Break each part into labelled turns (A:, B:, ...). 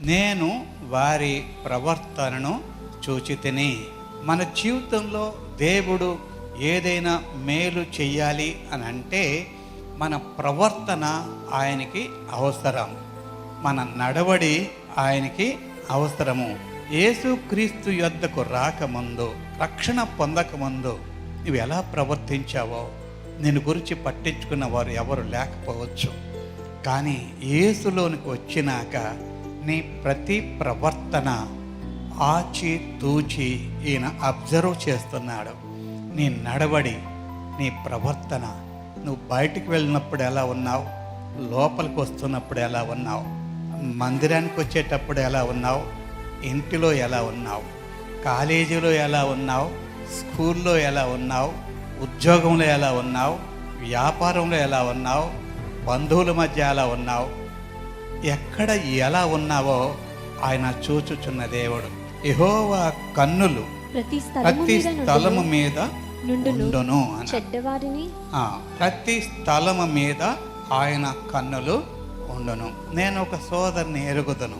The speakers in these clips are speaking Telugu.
A: నేను వారి ప్రవర్తనను చూచితిని. మన జీవితంలో దేవుడు ఏదైనా మేలు చెయ్యాలి అని అంటే మన ప్రవర్తన ఆయనకి అవసరం. మన నడవడి ఆయనకి అవసరము. యేసుక్రీస్తు యొద్దకు రాకముందు రక్షణ పొందకముందు నువ్వు ఎలా ప్రవర్తించావో నేను గురించి పట్టించుకున్న వారు ఎవరు లేకపోవచ్చు. కానీ యేసులోనికి వచ్చినాక నీ ప్రతి ప్రవర్తన ఆచి తూచి ఈయన అబ్జర్వ్ చేస్తున్నాడు. నీ నడవడి నీ ప్రవర్తన నువ్వు బయటికి వెళ్ళినప్పుడు ఎలా ఉన్నావు? లోపలికి వస్తున్నప్పుడు ఎలా ఉన్నావు? మందిరానికి వచ్చేటప్పుడు ఎలా ఉన్నావు? ఇంటిలో ఎలా ఉన్నావు? కాలేజీలో ఎలా ఉన్నావు? స్కూల్లో ఎలా ఉన్నావు? ఉద్యోగంలో ఎలా ఉన్నావు? వ్యాపారంలో ఎలా ఉన్నావు? బంధువుల మధ్య ఎలా ఉన్నావు? ఎక్కడ ఎలా ఉన్నావో ఆయన చూచుచున్న దేవుడు. యెహోవా కన్నులు
B: ప్రతి స్థలము మీద నుండును. చెడ్డవారిని
A: ప్రతి స్థలము మీద ఆయన కన్నులు ఉండును. నేను ఒక సోదరిని ఎరుగుదును.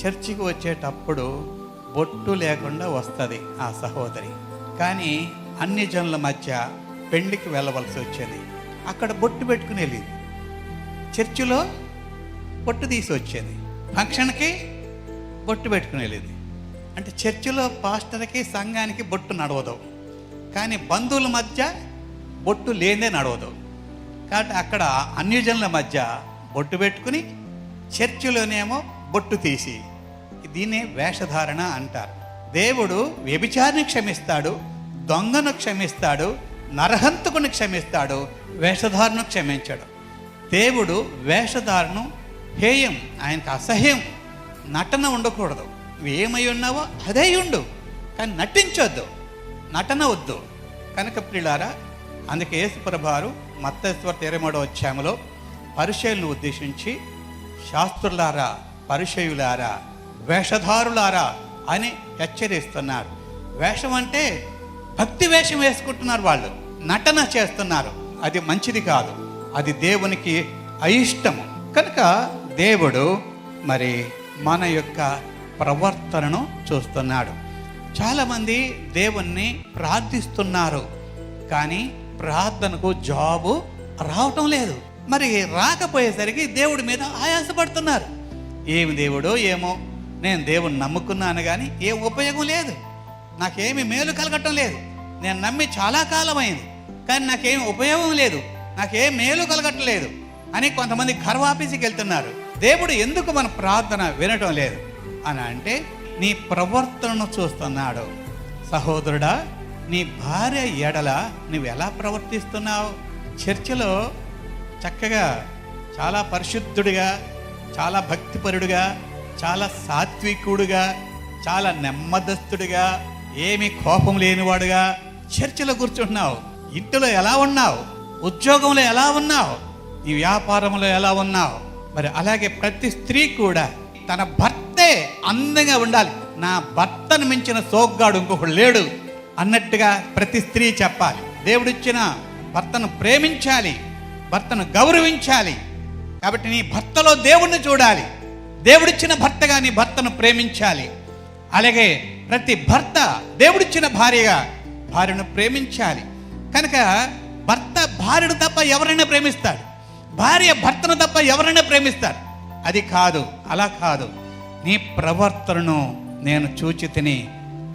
A: చర్చికి వచ్చేటప్పుడు బొట్టు లేకుండా వస్తుంది ఆ సహోదరి. కానీ అన్ని జనుల మధ్య పెళ్ళికి వెళ్ళవలసి వచ్చేది. అక్కడ బొట్టు పెట్టుకుని వెళ్ళింది. చర్చిలో బొట్టు తీసి వచ్చేది. ఫంక్షన్కి బొట్టు పెట్టుకుని వెళ్ళేది. అంటే చర్చిలో పాస్టర్కి సంఘానికి బొట్టు నడవదు. కానీ బంధువుల మధ్య బొట్టు లేదే నడవదు. కాబట్టి అక్కడ అన్యజనుల మధ్య బొట్టు పెట్టుకుని చర్చిలోనేమో బొట్టు తీసి దీన్నే వేషధారణ అంటారు. దేవుడు వ్యభిచారిని క్షమిస్తాడు దొంగను క్షమిస్తాడు నరహంతకుని క్షమిస్తాడు వేషధారను క్షమించాడు. దేవుడు వేషధారను హేయం ఆయనకు అసహ్యం. నటన ఉండకూడదు. ఏమై ఉన్నావో అదే ఉండు. కానీ నటించొద్దు. నటన వద్దు. కనుక ప్రియులారా అందుకే యేసుప్రభారు మత్తేశ్వర ఇరవై వచ్చాములో అధ్యాయంలో పరిచయులను ఉద్దేశించి శాస్త్రులారా పరిచయులారా వేషధారులారా అని హెచ్చరిస్తున్నారు. వేషం అంటే భక్తి వేషం వేసుకుంటున్నారు వాళ్ళు. నటన చేస్తున్నారు. అది మంచిది కాదు. అది దేవునికి అయిష్టము. కనుక దేవుడు మరి మన యొక్క ప్రవర్తనను చూస్తున్నాడు. చాలామంది దేవుణ్ణి ప్రార్థిస్తున్నారు కానీ ప్రార్థనకు జాబు రావటం లేదు. మరి రాకపోయేసరికి దేవుడి మీద ఆయాసపడుతున్నారు. ఏమి దేవుడో ఏమో నేను దేవుణ్ణి నమ్ముకున్నాను కానీ ఏం ఉపయోగం లేదు. నాకేమి మేలు కలగటం లేదు. నేను నమ్మి చాలా కాలం అయింది కానీ నాకేం ఉపయోగం లేదు. నాకేం మేలు కలగటం లేదు అని కొంతమంది గర్వాఫీస్కి వెళ్తున్నారు. దేవుడు ఎందుకు మన ప్రార్థన వినటం లేదు? అని అంటే నీ ప్రవర్తనను చూస్తున్నాడు. సహోదరుడా నీ భార్య ఎడల నువ్వు ఎలా ప్రవర్తిస్తున్నావు? చర్చిలో చక్కగా చాలా పరిశుద్ధుడిగా చాలా భక్తిపరుడుగా చాలా సాత్వికుడుగా చాలా నెమ్మదస్తుడిగా ఏమి కోపం లేనివాడుగా చర్చిలో కూర్చుంటున్నావు. ఇంటిలో ఎలా ఉన్నావు? ఉద్యోగంలో ఎలా ఉన్నావు? నీ వ్యాపారంలో ఎలా ఉన్నావు? మరి అలాగే ప్రతి స్త్రీ కూడా తన భర్తే అందంగా ఉండాలి. నా భర్తను మించిన సోగ్గాడు ఇంకొకడు లేడు అన్నట్టుగా ప్రతి స్త్రీ చెప్పాలి. దేవుడిచ్చిన భర్తను ప్రేమించాలి భర్తను గౌరవించాలి. కాబట్టి నీ భర్తలో దేవుణ్ణి చూడాలి. దేవుడిచ్చిన భర్తగా నీ భర్తను ప్రేమించాలి. అలాగే ప్రతి భర్త దేవుడిచ్చిన భార్యగా భార్యను ప్రేమించాలి. కనుక భర్త భార్యను తప్ప ఎవరైనా ప్రేమిస్తాడు భార్య భర్తను తప్ప ఎవరైనా ప్రేమిస్తారు. అది కాదు అలా కాదు. నీ ప్రవర్తనను నేను చూచి తిని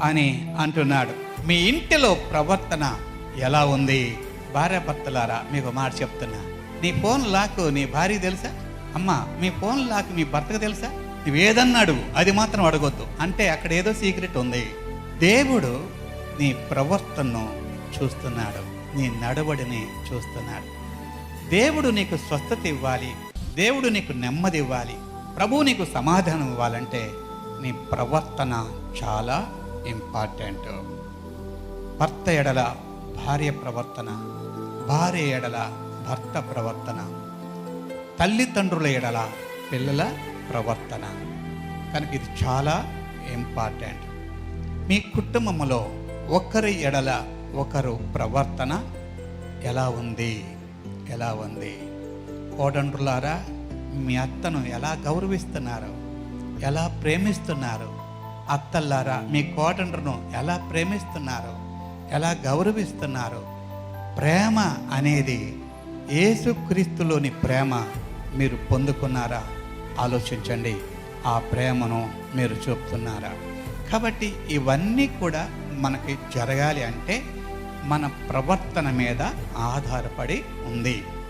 A: అని అంటున్నాడు. మీ ఇంటిలో ప్రవర్తన ఎలా ఉంది? భార్య భర్తలారా మీకు మాట చెప్తున్నా. నీ ఫోన్ లాక్ నీ భార్య తెలుసా? అమ్మా మీ ఫోన్ లాక్ మీ భర్తకు తెలుసా? నువ్వేదన్నాడు అది మాత్రం అడగొద్దు. అంటే అక్కడ ఏదో సీక్రెట్ ఉంది. దేవుడు నీ ప్రవర్తనను చూస్తున్నాడు. నీ నడవడిని చూస్తున్నాడు. దేవుడు నీకు స్వస్థత ఇవ్వాలి. దేవుడు నీకు నెమ్మది ఇవ్వాలి. ప్రభు నీకు సమాధానం ఇవ్వాలంటే నీ ప్రవర్తన చాలా ఇంపార్టెంట్. భర్త ఎడల భార్య ప్రవర్తన భార్య ఎడల భర్త ప్రవర్తన తల్లిదండ్రుల ఎడల పిల్లల ప్రవర్తన. కనుక ఇది చాలా ఇంపార్టెంట్. మీ కుటుంబంలో ఒకరి ఎడల ఒకరు ప్రవర్తన ఎలా ఉంది? ఎలా ఉంది? కోడండ్రులారా మీ అత్తను ఎలా గౌరవిస్తున్నారు? ఎలా ప్రేమిస్తున్నారు? అత్తల్లారా మీ కోటండ్రును ఎలా ప్రేమిస్తున్నారు? ఎలా గౌరవిస్తున్నారు? ప్రేమ అనేది ఏసుక్రీస్తులోని ప్రేమ. మీరు పొందుకున్నారా? ఆలోచించండి. ఆ ప్రేమను మీరు చూపుతున్నారా? కాబట్టి ఇవన్నీ కూడా మనకి జరగాలి అంటే మన ప్రవర్తన మీద ఆధారపడి ఉంది.